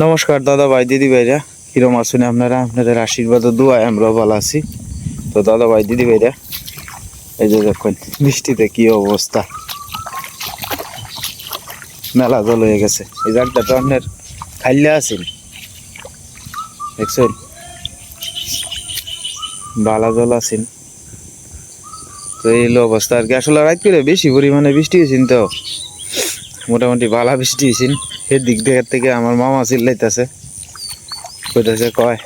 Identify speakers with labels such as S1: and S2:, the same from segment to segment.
S1: নমস্কার দাদা ভাই, দিদি ভাইরা, কিরম আছেন আপনারা? আপনাদের আশীর্বাদ ও দোয়ায় আমরা ভালো আছি। তো দাদা ভাই, দিদি ভাইরা, এই যে দেখুন, বৃষ্টিতে কি অবস্থা। মেলা জল হয়ে গেছে। এই জায়গাটা তো আপনার খাইলে আছেন? দেখছেন? বালা জল আছেন। তো এই অবস্থা আর কি। আসলে রাত করে বেশি পরিমাণে বৃষ্টি হয়েছেন তো। মোটামুটি বালা বৃষ্টি হয়েছেন এর দিক থেকে আমার মামা চিল্লাইতেছে। কইতেছে, কয়,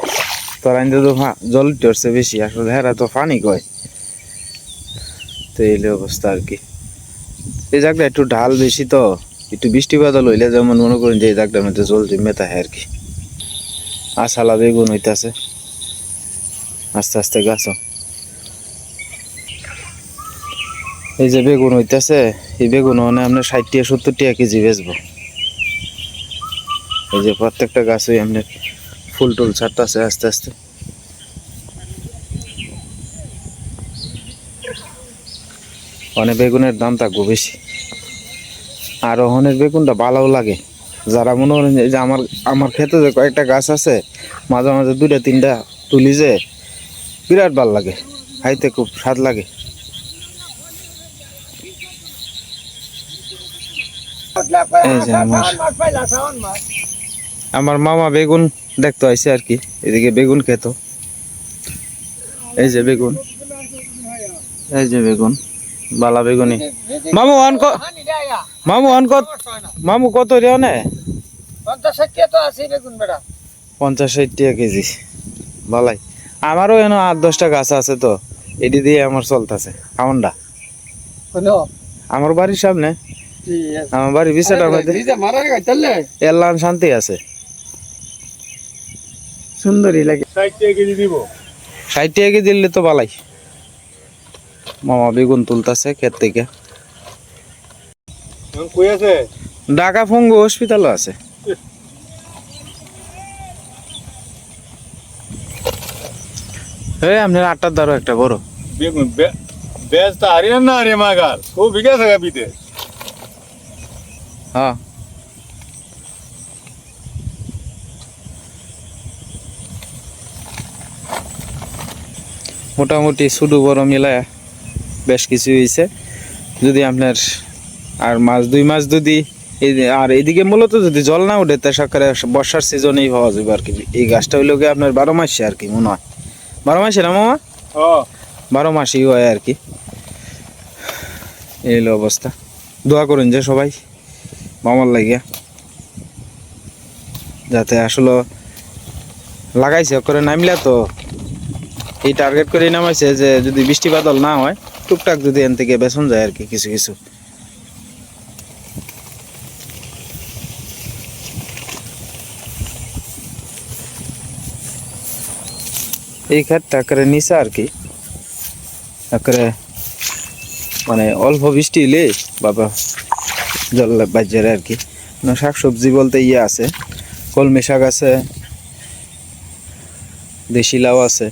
S1: তোর আইনতে তো জল টরছে বেশি আসলে হেরা তো পানি কয়? তো এই অবস্থা আর কি। এই জায়গাটা একটু ঢাল বেশি তো, একটু বৃষ্টি বাদল হইলে যেমন মনে করেন যে এই জায়গাটার মধ্যে জল জমে থাকে আর কি। আশালা বেগুন হইতাছে। আস্তে আস্তে গাছ এই যে বেগুন হইতাছে, এই বেগুন মানে আপনার ষাট টাকা সত্তর টাকা কেজি বেচবো। এই যে প্রত্যেকটা গাছই এমনি ফুল টুল ছাড়তেছে আস্তে আস্তে। অনেক বেগুনের দাম থাকব বেশি। আর ওখানের বেগুনটা ভালোও লাগে। যারা মনে করেন যে- আমার আমার ক্ষেতে যে কয়েকটা গাছ আছে, মাঝে মাঝে দুইটা, তিনটা তুলি যে বিরাট ভালো লাগে, খাইতে খুব স্বাদ লাগে। আমার আমার মামা বেগুন দেখতে আইসে আর কি। এদিকে বেগুন খেত। এই যে বেগুন। এই যে বেগুন। বালা বেগুনি মামু অন মামু অন মামু কত রে অনে? পঞ্চাশ ষাট টাকা কেজি। বালাই। আমারও এন আট দশটা গাছ আছে তো। এটি দিয়ে আমার চলতেছে। আমনটা আমার বাড়ির সামনে। আমার বাড়ির বিছাটার মধ্যে। এল্লান শান্তি আছে। সুন্দরই লাগে। ষাট টাকা কেজি দিলে তো বালাই মামা বেগুন তুলতাছে ক্ষেত থেকে। ঢাকা ফঙ্গু হসপিটালও আছে। এই আপনার আটটার দ্বারও একটা বড়।
S2: বেগুন বেজ তো হারিয়ান না হারিয়ে মাগাল বিঘা থাকা পিতে
S1: হ্যাঁ। মোটামুটি শুধু বড় মিলায় বেশ কিছু হয়েছে যদি আপনার আর মাস দুই মাস যদি এই আর এদিকে মূলত যদি জল না উঠে তা সরকারে বর্ষার সিজনেই পাওয়া যাবে আর কি। এই গাছটা হইল গিয়ে আপনার বারো মাসে আর কি মনে হয়। বারো মাসে না মামা? বারো মাসই হয় আর কি। এই হলো অবস্থা। দোয়া করুন যে সবাই মামার লাগিয়া। যাতে আসলে লাগাইছে করে নামলে তো এই টার্গেট করে নামাইছে যে যদি বৃষ্টি বাদল না হয়, টুকটাক যদি এন থেকে বেসন যায় আর কি, কিছু কিছু। এই ক্ষেতটা করে নিচে আর কি। একরে মানে অল্প বৃষ্টি এলে বাবা জল বাজারে আর কি। না শাক সবজি বলতে ইয়ে আছে, কলমি শাক আছে দেশি লাউ আছে,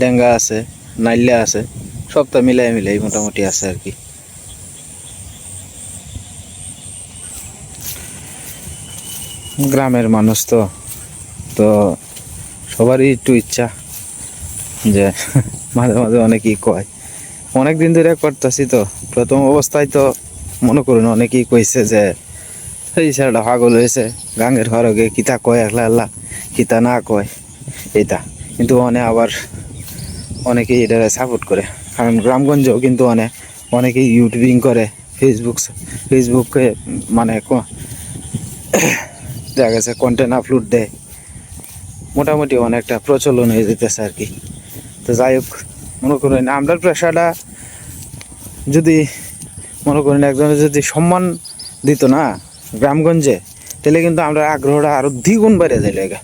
S1: ডেঙ্গা আছে নাইলা আছে, সবটা মিলাই মিলাই মোটামুটি আছে আর কি। গ্রামের মানুষ তো তো সবারই একটু ইচ্ছা যে মাঝে মাঝে অনেকেই কয়। অনেক দিন ধরে করতেছি তো, প্রথম অবস্থায় তো মনে করুন অনেকেই কইছে যে, এই ছেলেটা পাগল হয়েছে, গাঙ্গের হরগে কিতা কয় একলা একলা কিতা না কয় এটা কিন্তু অনেক আবার অনেকেই এটা সাপোর্ট করে। কারণ গ্রামগঞ্জেও কিন্তু অনেক অনেকেই ইউটিউবিং করে ফেসবুক ফেসবুকে মানে দেখা গেছে কন্টেন্ট আপলোড দেয়। মোটামুটি অনেকটা প্রচলন হয়ে যেতেছে আর কি। তো যাই হোক, মনে করেন আমরা পেশাটা যদি মনে করেন একজনের যদি সম্মান দিত না গ্রামগঞ্জে, তাহলে কিন্তু আমরা আগ্রহটা আরও দ্বিগুণ বেড়ে যায় লেগে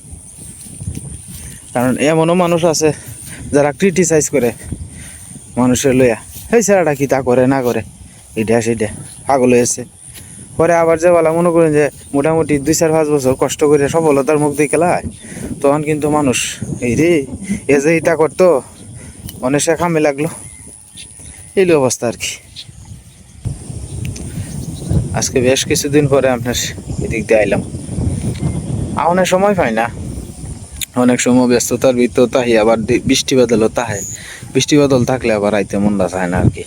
S1: কারণ এমনও মানুষ আছে যারা ক্রিটিসাইজ করে মানুষের লইয়া। এই ছেলেটা কি তা করে, না করে? এটা সেটা পাগল হয়েছে পরে আবার যে বলা মনে করেন যে মোটামুটি দুই চার পাঁচ বছর কষ্ট করে সফলতার মুখ দিয়ে খেলায় তখন কিন্তু মানুষ, এই রে, এ যে ইটা করতো অনেক সে খামে লাগল। এই অবস্থা আর কি। আজকে বেশ কিছুদিন পরে আপনার এদিক দিয়ে আইলাম। অনেক সময় পাই না। অনেক সময় ব্যস্ততার ভিতর তাহি, আবার বৃষ্টি বাদলও তাহে। বৃষ্টি বাদল থাকলে আবার আইতে মনটা চায় না আর কি।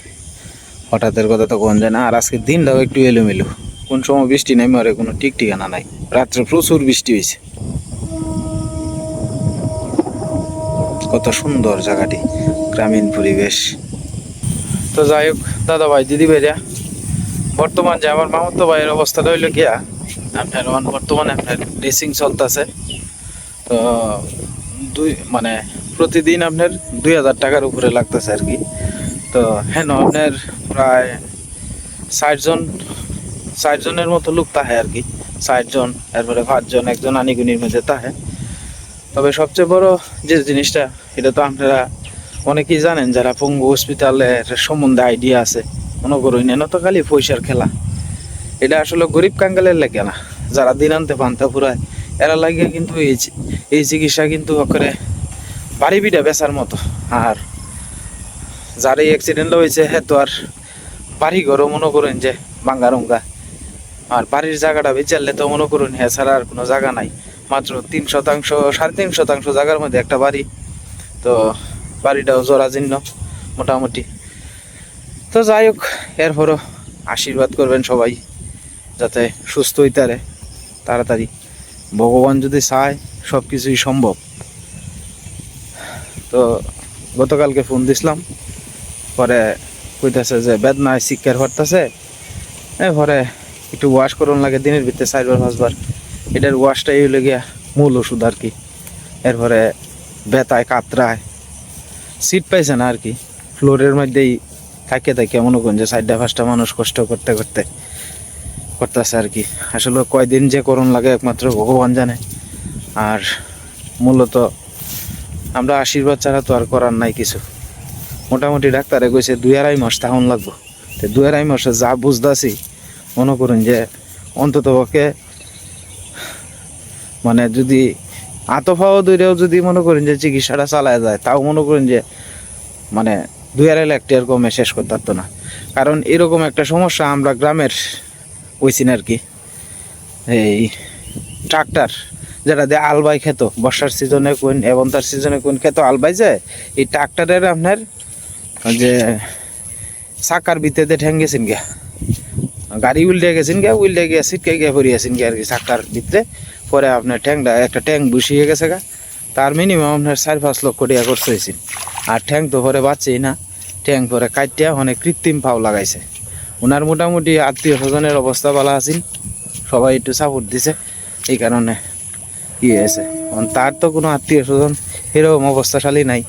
S1: হঠাৎের কথা তো কোন যায় না, আর আজকে দিনটাও একটু এলোমেলো। কোন সময় বৃষ্টি নেই মরে কোনো ঠিক ঠিকানা নাই। রাত্রে প্রচুর বৃষ্টি হয়েছে কত সুন্দর জায়গাটি, গ্রামীণ পরিবেশ। তো যাই হোক, দাদা ভাই, দিদি ভাইরা, বর্তমান যে আমার মামাতো ভাইয়ের অবস্থাটা হইল গিয়া, আপনার বর্তমানে আপনার ড্রেসিং চলতেছে। তো দুই মানে প্রতিদিন আপনার দুই হাজার টাকার উপরে লাগতেছে আর কি। তো হেন আপনার প্রায় ষাট জন, ষাট জনের মতো লোক তাহে আর কি। ষাট জন, এরপরে পাঁচজন একজন আনিগুনির মধ্যে তাহে। তবে সবচেয়ে বড় যে জিনিসটা, এটা তো আপনারা অনেকেই জানেন, যারা পঙ্গু হসপিটালের সম্বন্ধে আইডিয়া আছে, মনে করুন, এনে তো খালি পয়সার খেলা। এটা আসলে গরিব কাঙ্গালের লাগে না। যারা দিন আনতে পান্তা ফুরায় এরা লাগে কিন্তু এই এই চিকিৎসা কিন্তু করে বাড়ি বিটা বেচার মতো। আর যার এই অ্যাক্সিডেন্ট হয়েছে হ্যাঁ তো আর বাড়ি ঘরও মনে করেন যে বাঙ্গা রঙ্গা আর বাড়ির জায়গাটা বেচারলে তো মনে করুন হ্যাঁ ছাড়া আর কোনো জায়গা নাই। মাত্র তিন শতাংশ, সাড়ে তিন শতাংশ জায়গার মধ্যে একটা বাড়ি। তো বাড়িটাও জরাজীর্ণ মোটামুটি। তো যাই হোক, এরপরও আশীর্বাদ করবেন সবাই, যাতে সুস্থ হইতারে, তাড়াতাড়ি। ভগবান যদি চায় সব কিছুই সম্ভব। তো গতকালকে ফোন দিছিলাম, পরে কইতাছে যে বেদনায় শিক্ষার হরতাছে এরপরে একটু ওয়াশ করুন লাগে, দিনের ভিতরে চারবার, পাঁচবার। এটার ওয়াশটাই হইলে গিয়া মূল ওষুধ আর কি। এরপরে বেতায় কাতরায়। সিট পাইছে না আর কি। ফ্লোরের মধ্যেই থাকে থাকে, মনে করেন যে চারটা, পাঁচটা মানুষ কষ্ট করতে করতে। করতেছে আর কি। আসলে কয়দিন যে করুন লাগে একমাত্র ভগবান জানে। আর মূলত আমরা আশীর্বাদ ছাড়া তো আর করার নাই কিছু। মোটামুটি ডাক্তারে কইছে দুই আড়াই মাস তাহন লাগবো। তো দুই আড়াই মাসে যা বুঝতেছি, মনে করুন যে অন্তত পক্ষে মানে যদি আতফাও দূরেও যদি মনে করেন যে চিকিৎসাটা চালায় যায়, তাও মনে করেন যে মানে দুই আড়াই লাখ টাকার কমে শেষ করতে পারতো না। কারণ এরকম একটা সমস্যা আমরা গ্রামের ওইছিন আর কি, এই ট্রাক্টর যেটা দিয়ে আলবাই খেত, বর্ষার সিজনে কোন, এবং তার সিজনে কোন খেত আলবাই যায় এই ট্রাক্টরের আপনার যে চাকার ভিতরে ঠ্যাং গেছেন গিয়া। গাড়ি উল্টে গেছেন গিয়া, উল্টে গিয়া সিটকে গিয়া পড়িয়েছেন গিয়া আর কি চাকার ভিতরে। পরে আপনার ট্যাংটা একটা ট্যাং বসিয়ে গেছে গা। তার মিনিমাম আপনার চার পাঁচ লক্ষ টাকা খরচ হয়েছিল আর ট্যাং তো পরে বাঁচেই না। ট্যাং পরে কাটিয়া অনেক কৃত্রিম পাও লাগাইছে। ওনার মোটামুটি আত্মীয় স্বজনের অবস্থা ভালো আছিল। সবাই একটু সাপোর্ট দিছে, এই কারণে হয়েছে। এখন তার তো কোনো আত্মীয় স্বজন এরকম অবস্থাশালী নাই।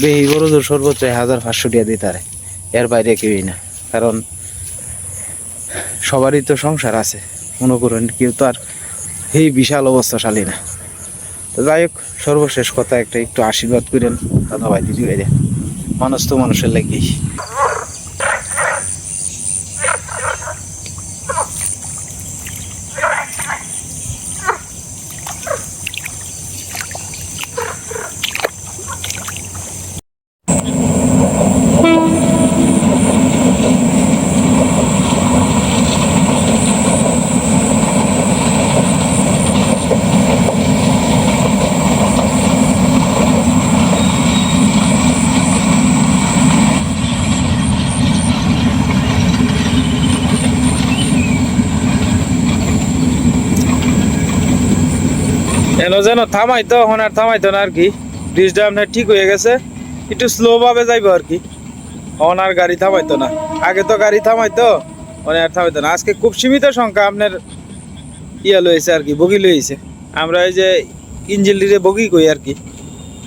S1: বেহি বড় সর্বোচ্চ হাজার পাঁচশো টাকা দিতে পারে এর বাইরে কেউই না। কারণ সবারই তো সংসার আছে। মনে করুন কেউ তো আর এই বিশাল অবস্থাশালী না। তো যাই হোক, সর্বশেষ কথা একটা একটু আশীর্বাদ করেন। দাদা ভাই দিদি ভাইরা। মানুষ তো মানুষের লেগেই। এন যেন থামাইতো এখন আর থামাইতো না আর কি। ব্রিজটা আপনার ঠিক হয়ে গেছে। একটু স্লো ভাবে যাইবো আর কি। এখন আর গাড়ি থামাইতো না। আগে তো গাড়ি থামাইতো মানে আর থামাইতো না। আজকে খুব সীমিত সংখ্যা আপনার ইয়া লইছে আর কি, বগি লইছে আমরা এই যে ইঞ্জিল বগি কই আর কি।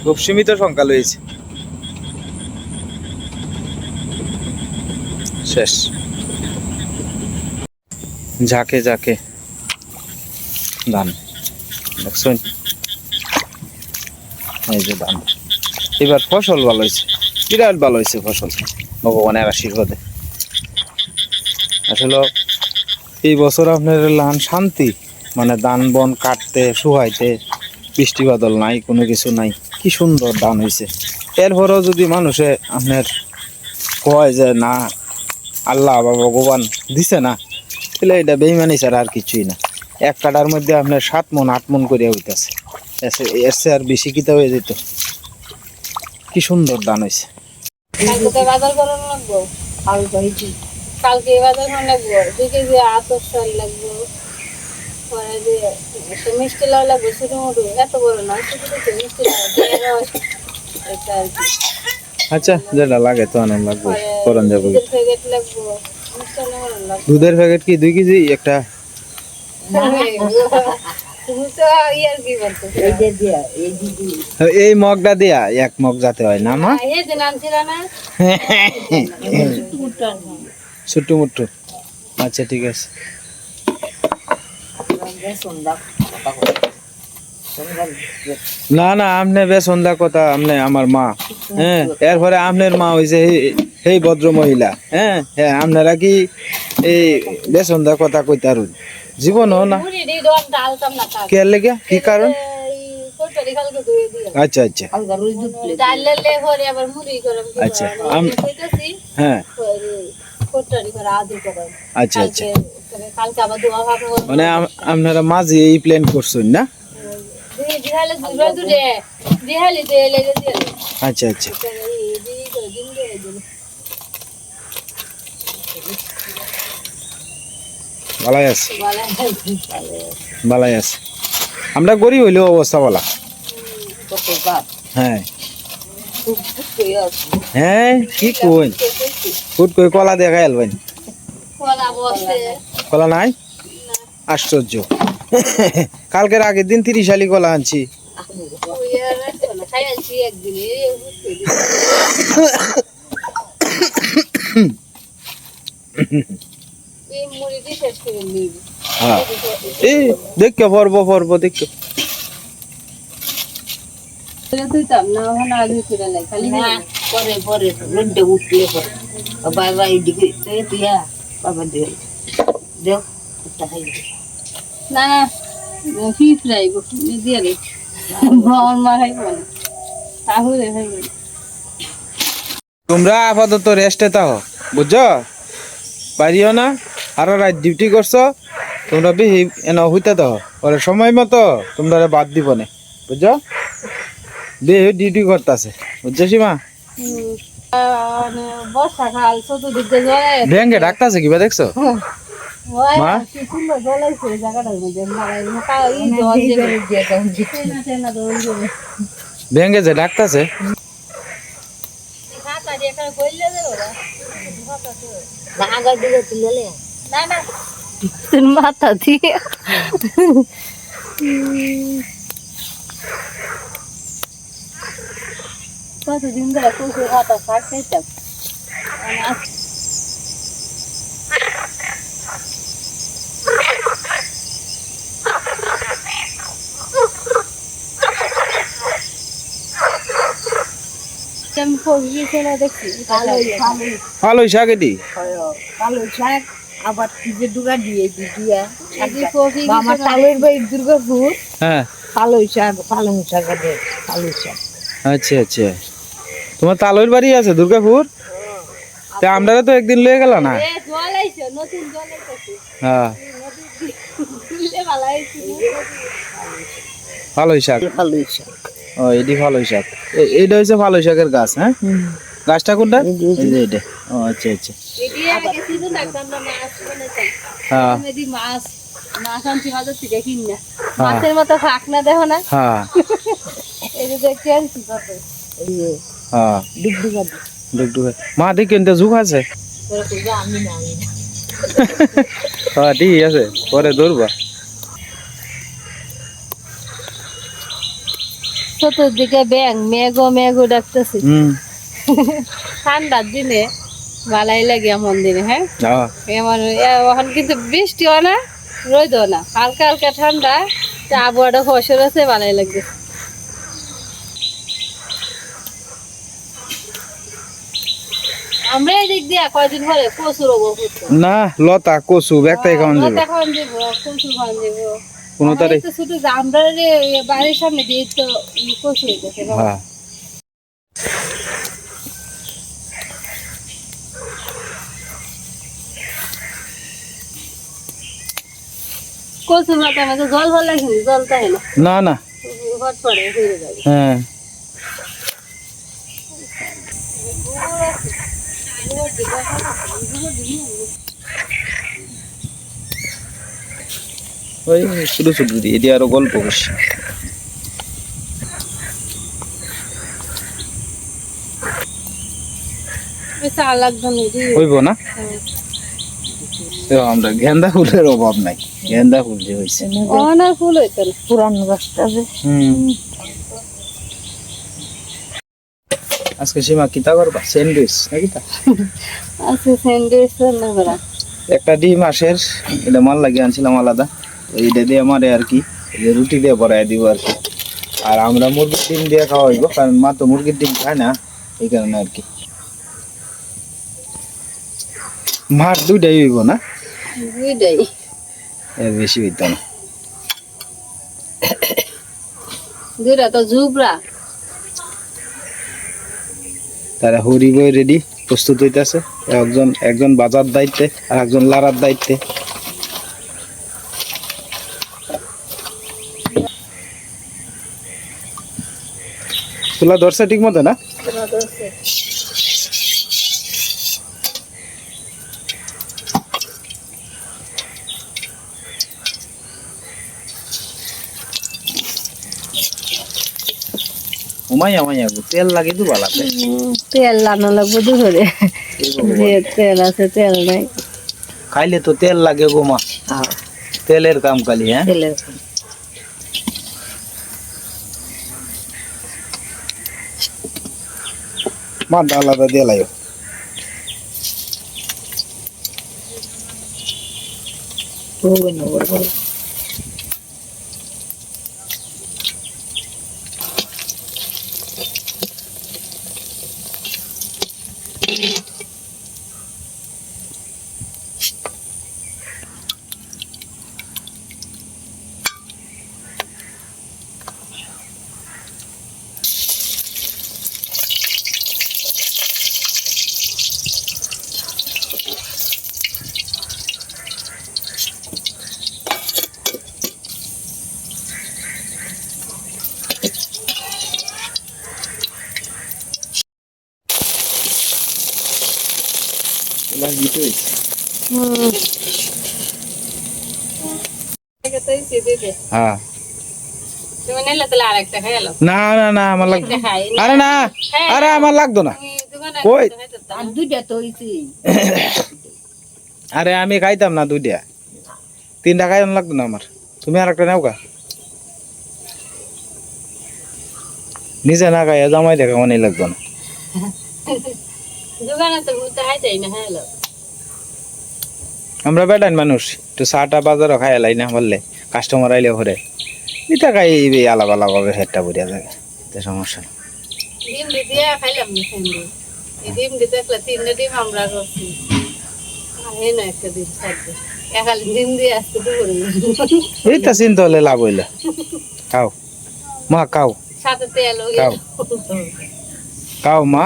S1: খুব সীমিত সংখ্যা লইছে শেষ। ঝাঁকে ঝাঁকে। ধান দেখছেন? এই যে এবার ফসল ভালো হয়েছে। বিরাট ভালো হয়েছে ফসল। ভগবানের আশীর্বাদে। আসলে এই বছর আপনার লান শান্তি মানে বন কাটতে, শুহাইতে বৃষ্টি বাদল নাই, কোনো কিছু নাই। কি সুন্দর ধান হয়েছে। এরপরেও যদি মানুষে আপনার কয় যে না, আল্লাহ বা ভগবান দিছে না, তাহলে এটা বেইমানি ছাড়া আর কিছুই না। এক কাটার মধ্যে আপনার সাত মন আট মন করে হইতেছে। চেয়ে আর বেশি কিতা হয়ে যেত? কি সুন্দর দান হয়েছে
S3: কালকে বাজার করানো লাগবো? কালকে হয়েছি কালকে বাজার করানো লাগবো? দুই কেজি আতর চাল লাগবো। পরে যে মিষ্টি লাউ লাগবে ছোটো মোটো এত বড় না ছোটো ছোটো মিষ্টি লাউ এটা আর কি।
S1: আচ্ছা যেটা লাগে তো আনন্দ লাগবে
S3: পরে
S1: যাবে
S3: দুধের প্যাকেট লাগবো লাগবে।
S1: দুধের প্যাকেট কি? দুই কেজি? একটা
S3: তুমি তো ইয়ার কি বলতো
S1: এই মগটা দিয়া, এক মগ যাতে হয় না, মা? ছোট্টু আচ্ছা ঠিক আছে। না না আপনি বেসন্দা কথা আপনি আমার মা। হ্যাঁ এরপরে আপনার মা হয়েছে সেই ভদ্র মহিলা হ্যাঁ হ্যাঁ আপনারা কি এই বেসন্দা কথা কইতারুন জীবনও না।
S3: মুড়ি দিয়ে দোয়ার ডাল কাম না
S1: কে লেগে? কি কারণ? আচ্ছা আচ্ছা। আচ্ছা, হ্যাঁ। আচ্ছা আচ্ছা।
S3: ভাবে
S1: মানে আপনারা মাঝে এই প্ল্যান করছেন না? আচ্ছা আচ্ছা
S3: এই দিয়ে করে দিন দিয়ে দিল
S1: ভালাই আছে ভালাই আছে আমরা গরিব হইলেও অবস্থা বলা হ্যাঁ হ্যাঁ কি কই ফুট কই কলা দিয়ে খাই আলবেন
S3: কলা
S1: নাই আশ্চর্য কালকের আগের দিন তিরিশ আলি কলা আনছি
S3: একদিন
S1: হ্যাঁ। এই দেখো পর্ব পর্ব দেখো।
S4: পরে পরে রোডে উঠলে পরে। বাবা এইদিকে তুইয়া বাবা একটা খাই
S3: না না ফি ফ্রাই দিয়ে রে ভ্রমণ মা না। তাহলে
S1: তোমরা আপাতত রেস্টে থাকো বুঝছ? পারিও না? আরও রাত ডিউটি করছ তোমরা বেশি এন হইতে থাকো পরে সময় মতো তোমরা বাদ দিব না বুঝছ? বেশি ডিউটি করতেছে বুঝছ সীমা?
S3: চতুর্দিকে
S1: ডাকতেছে কিবা দেখছ?
S3: ওই
S1: মা?
S3: কি সুন্দর জলাইছে এই জায়গাটার মধ্যে লাগাই কা- ই জল যে
S1: ডাকতেছে।
S3: ওরা।
S4: আগা দিকে তুলে
S3: তোর মাথা দিয়ে কতদিন ধরে কুকুর হাতা শাক খাইতাম
S1: ভালোই শাক এটি।
S4: কালো শাক। আবার যে ডুগা দিয়ে দিয়া আমার তালের বাড়ি দুর্গাপুর
S1: হ্যাঁ।
S4: শাক পালং শাক আছে শাক।
S1: আচ্ছা আচ্ছা। তোমার তালইর বাড়ি আছে দুর্গাপুর তা আমরা তো একদিন লয়ে গেল না? হ্যাঁ। ভালোই শাক।
S4: কালো শাক।
S1: ও এটি ভালোই শাক। এ- এইটা হচ্ছে ভালোই শাকের গাছ হ্যাঁ? গাছটা কোনটা? এই যে এটা। ও আচ্ছা আচ্ছা।
S3: মাছ
S1: হ্যাঁ।
S3: মাছ মাছ আনছি বাজার থেকে কিন মাছের মতো ফাঁক না দেখো না।
S1: হ্যাঁ।
S3: এই যে দেখতে আনছি কত
S1: হ্যাঁ।
S4: ডুগডুগা
S1: ডুকডুকে মা দেখি কিন্তু ঝুঁক আছে?
S4: আমি না আমি না।
S1: হ্যাঁ ঠিক আছে পরে ধরবা।
S3: চতুর্দিকে ব্যাং মেঘো মেঘো ডাকতেছি।
S1: হুম।
S3: ঠান্ডার দিনে ভালাই লাগে এমন দিনে হ্যাঁ? এমন এখন কিন্তু বৃষ্টিও না রোদও না। হালকা হালকা ঠান্ডা আবহাওয়াটা ফসল আছে ভালাই লাগবে। আমরা এদিক দিয়ে কয়দিন পরে হব
S1: না লতা কচু ব্যাগটাই খাওয়ান যাবে
S3: এখন দিব। প্রচুর খাওয়ান দিব।
S1: কোনো তারিখ?
S3: তো শুধু আমরা বাড়ির সামনে দিয়ে তো কচু হয়ে গেছে
S1: হ্যাঁ।
S3: জল লাগেনি জল তাই না?
S1: না না।
S3: হট পড়ে যাবে।
S1: হ্যাঁ। ওই দিয়ে আরও গল্প
S3: না
S1: হইব না? আমরা গেন্দা ফুলের অভাব নাই। গেন্দা ফুল যে হয়েছে
S3: অনার ফুল হইতো
S4: পুরানো গাছটা যে
S1: আজকে সীমা কিতা করবা স্যান্ডউইচ নাকি তা
S3: আছে স্যান্ডউইচ রান্না করা
S1: একটা ডিম আসের এটা মাল লাগিয়ে আনছিলাম আলাদা এইটা দিয়ে আমারে আর কি যে রুটি দিয়ে ভরাই দিব আর কি আর আমরা মুরগির ডিম দিয়ে খাওয়া হইব কারণ মা তো মুরগির ডিম খায় না এই কারণে আর কি মার দুইটাই হইব না
S3: দুইটাই
S1: বেশি হইতো না।
S3: দুইটা তো ঝুবরা
S1: তারা হরিব রেডি প্রস্তুত হইতেছে। একজন একজন বাজার দায়িত্বে আর একজন লারার দায়িত্বে। তুলা ধরছে ঠিক মতো না? উমাইয়া উমাইয়া গো, তেল লাগে তো বালাতে।
S3: তেল লানো লাগবে দুপুরে যে তেল আছে তেল নাই।
S1: খাইলে তো তেল লাগে গো মা।
S4: হ্যাঁ
S1: তেলের কাম কালি হ্যাঁ?
S4: তেলের
S1: মা আলাদা দিয়ে লাগে
S4: হবে না বড় বড়
S1: তুলা দিতে হইছে
S3: হুম
S1: হ্যাঁ। না না না আমার লাগবে আরে না আরে আমার লাগতো না। কই?
S4: আর দুইটা তো হইছে।
S1: আরে আমি খাইতাম না দুইটা। তিনটা খাইতাম লাগতো না আমার। তুমি আর একটা নাও নিজে না খাই জামাই দেখা মনে লাগতো না।
S3: তো হ্যাঁ
S1: আমরা বেটান মানুষ। একটু চাটা বাজারও খাই এলাই না বললে। কাস্টমার আইলে ঘরে এটা খাই এই আলাপ আলাপ ভাবে হেডটা বুড়িয়া থাকে তো সমস্যা।
S3: ডিম দিয়ে খাইলাম না স্যান্ডউইচ এই ডিম দিতে একলা তিনটা ডিম আমরা করছি।
S1: এইটা চিন্তা হলে লাভ হইলে। খাও। মা খাও। খাও মা।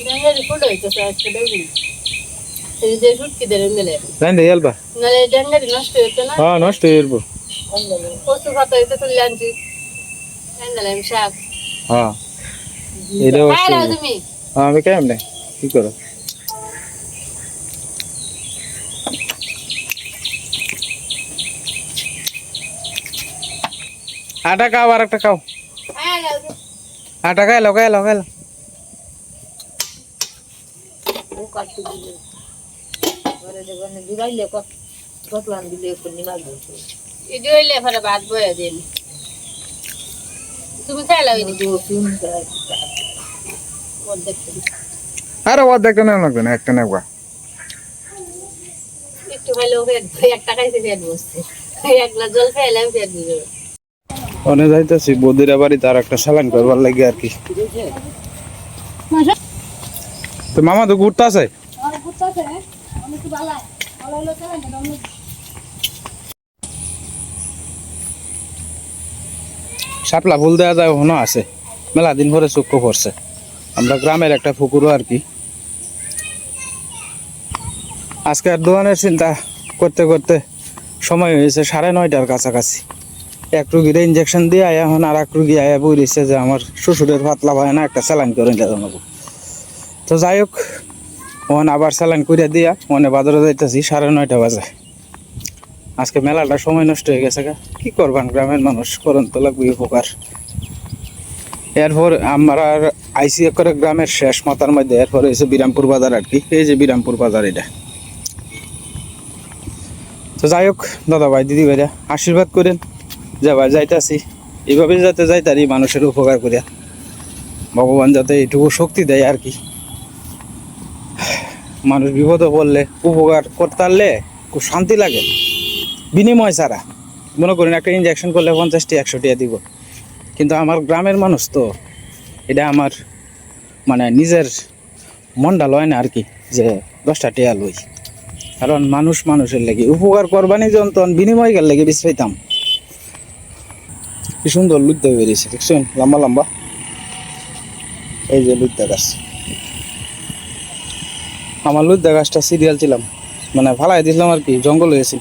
S3: ডেঙ্গারি ফুল হইতেছে আজকে দেখুন এই যে সুটকি দেন দিলে
S1: জানি হেলবা
S3: নাহলে ডেঙ্গারি নষ্ট হইতো না
S1: হ্যাঁ নষ্ট হয়ে
S3: কচু পাতা হইতে তুলে আনছি এনে শাক
S1: হ্যাঁ এটা
S3: তুমি
S1: হ্যাঁ আমি কেমন কি করো আটা খাও আর একটা খাও। আটা খাই লো খাই লো খাই লো
S4: ও কাটতে দিলে ঘরে দেখবেন দিবাইলে কত কত আন দিলে একটু নিমাজ দিতে
S3: ইডি হইলে ফলে ভাত বয়ে দিন। তুমি
S1: আরে অর্ধেকটা নেওয়া লাগবে না একটা নেওয়া।
S3: একটু একটা খাইছে পেট বসছে এক গ্লাস জল খাইলাম পেট
S1: অনেক যাইতেছি বৌদিরা বাড়ি তার একটা স্যালাইন করবার লাগে আর কি। তো মামা তো ঘুরতে আছে শাপলা ফুল দেওয়া যায় ওখানে আছে। মেলা দিন পরে চক্ষু করছে। আমরা গ্রামের একটা পুকুরও আর কি। আজকে আর দোকানের চিন্তা করতে করতে সময় হয়েছে সাড়ে নয়টার কাছাকাছি। এক রুগীর ইঞ্জেকশন দিয়ে আয়া এখন আর এক রুগী আয়া বই যে আমার শ্বশুরের পাতলা ভাই না একটা স্যালাইন করে জানাব তো যাই হোক, ওখান আবার স্যালাইন করে দিয়া ওখানে বাজারে যাইতেছি, সাড়ে নয়টা বাজে। আজকে মেলাটা সময় নষ্ট হয়ে গেছে গা। কি করবান গ্রামের মানুষ করন তো লাগবে উপকার। এরপর আমরা আর আইসি করে গ্রামের শেষ মাথার মধ্যে, এরপর হয়েছে বিরামপুর বাজার আর কি। এই যে বিরামপুর বাজার এটা। তো যাই হোক, দাদা ভাই, দিদি ভাইরা, আশীর্বাদ করেন। যে ভাই যাইতাছি এইভাবে যাতে যাইতারি মানুষের উপকার করিয়া। ভগবান যাতে এইটুকু শক্তি দেয় আর কি। মানুষ বিপদে পড়লে, উপকার করতে পারলে খুব শান্তি লাগে। বিনিময় ছাড়া। মনে করেন একটা ইঞ্জেকশন করলে পঞ্চাশটি একশো টিয়া দিব। কিন্তু আমার গ্রামের মানুষ তো এটা আমার মানে নিজের মনটা লয় না আর কি, যে দশটা টিয়া লই। কারণ মানুষ মানুষের লেগে উপকার করবানি যখন বিনিময় গেল লেগে বেশি পাইতাম কি সুন্দর লুদ্দা বেরিয়েছে, দেখছেন? লম্বা লম্বা। এই যে লুদ্দা গাছ। আমার লুদ্দা গাছটা সিরিয়াল ছিলাম। মানে ফালাই দিয়েছিলাম আর কি জঙ্গল হয়েছিল।